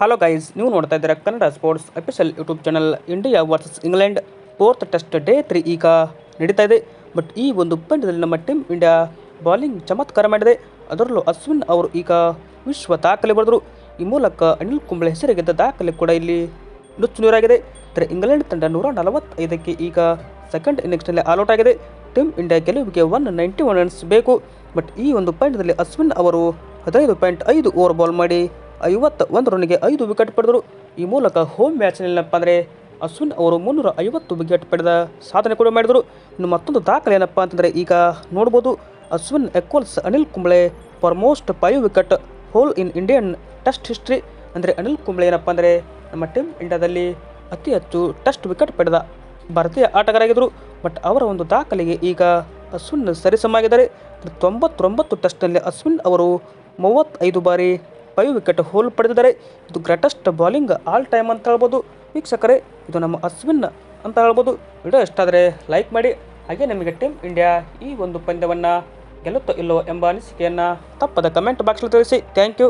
Hello guys ನೀವು ನೋಡ್ತಾ ಇದ್ದೀರಾ Kannada sports official YouTube channel India versus England fourth test day three ಈಗ ನಡೀತಾ ಇದೆ. ಬಟ್ ಈ ಒಂದು ಪಂದ್ಯದಲ್ಲಿ ನಮ್ಮ ಟೀಮ್ ಇಂಡಿಯಾ ಬೌಲಿಂಗ್ ಚಮತ್ಕಾರ ಮಾಡಿದೆ. ಅದರಲ್ಲೂ ಅಶ್ವಿನ್ ಅವರು ಈಗ ವಿಶ್ವ ದಾಖಲೆ ಬರೆದರು. ಈ ಮೂಲಕ ಅನಿಲ್ ಕುಂಬ್ಳೆ ಹೆಸರಿಗಿದ್ದ ದಾಖಲೆ ಕೂಡ ಇಲ್ಲಿ ನುಚ್ಚು ನೂರಾಗಿದೆ. ಆದರೆ ಇಂಗ್ಲೆಂಡ್ ತಂಡ ನೂರ ನಲವತ್ತೈದಕ್ಕೆ ಈಗ ಸೆಕೆಂಡ್ ಇನ್ನಿಂಗ್ಸ್ನಲ್ಲಿ ಆಲ್ಔಟ್ ಆಗಿದೆ. ಟೀಮ್ ಇಂಡಿಯಾ ಗೆಲುವಿಗೆ ಒನ್ ನೈಂಟಿ ಒನ್ ರನ್ಸ್ ಬೇಕು. ಬಟ್ ಈ ಒಂದು ಪಂದ್ಯದಲ್ಲಿ ಅಶ್ವಿನ್ ಅವರು ಹದಿನೈದು ಪಾಯಿಂಟ್ ಐದು ಓವರ್ ಬಾಲ್ ಮಾಡಿ ಐವತ್ತ ಒಂದು ರನ್ಗೆ ಐದು ವಿಕೆಟ್ ಪಡೆದರು. ಈ ಮೂಲಕ ಹೋಮ್ ಮ್ಯಾಚ್ನಲ್ಲಪ್ಪ ಅಂದರೆ ಅಶ್ವಿನ್ ಅವರು ಮುನ್ನೂರ ಐವತ್ತು ವಿಕೆಟ್ ಪಡೆದ ಸಾಧನೆ ಕೂಡ ಮಾಡಿದರು. ಇನ್ನು ಮತ್ತೊಂದು ದಾಖಲೆ ಏನಪ್ಪ ಅಂತಂದರೆ ಈಗ ನೋಡ್ಬೋದು. Ashwin equals Anil Kumble for most five wicket haul in Indian test history ಅಂದರೆ ಅನಿಲ್ ಕುಂಬ್ಳೆ ಏನಪ್ಪ ಅಂದರೆ ನಮ್ಮ ಟೀಮ್ ಇಂಡಿಯಾದಲ್ಲಿ ಅತಿ ಹೆಚ್ಚು ಟೆಸ್ಟ್ ವಿಕೆಟ್ ಪಡೆದ ಭಾರತೀಯ ಆಟಗಾರಾಗಿದ್ದರು ಬಟ್ ಅವರ ಒಂದು ದಾಖಲೆಗೆ ಈಗ ಅಶ್ವಿನ್ ಸರಿಸಮಾಗಿದ್ದಾರೆ. ತೊಂಬತ್ತೊಂಬತ್ತು ಟೆಸ್ಟ್ನಲ್ಲಿ ಅಶ್ವಿನ್ ಅವರು ಮೂವತ್ತೈದು ಬಾರಿ ಫೈವ್ ವಿಕೆಟ್ ಹೋಲ್ ಪಡೆದಿದ್ದಾರೆ ಇದು ಗ್ರೇಟೆಸ್ಟ್ ಬೌಲಿಂಗ್ ಆಲ್ ಟೈಮ್ ಅಂತ ಹೇಳ್ಬೋದು. ವೀಕ್ಷಕರೇ, ಇದು ನಮ್ಮ ಅಶ್ವಿನ್ ಅಂತ ಹೇಳ್ಬೋದು. ವಿಡಿಯೋ ಇಷ್ಟ ಆದರೆ ಲೈಕ್ ಮಾಡಿ. ಹಾಗೆ ನಿಮಗೆ ಟೀಮ್ ಇಂಡಿಯಾ ಈ ಒಂದು ಪಂದ್ಯವನ್ನು ಗೆಲ್ಲುತ್ತೋ ಇಲ್ಲೋ ಎಂಬ ಅನಿಸಿಕೆಯನ್ನು ತಪ್ಪದ ಕಮೆಂಟ್ ಬಾಕ್ಸಲ್ಲಿ ತಿಳಿಸಿ. Thank you.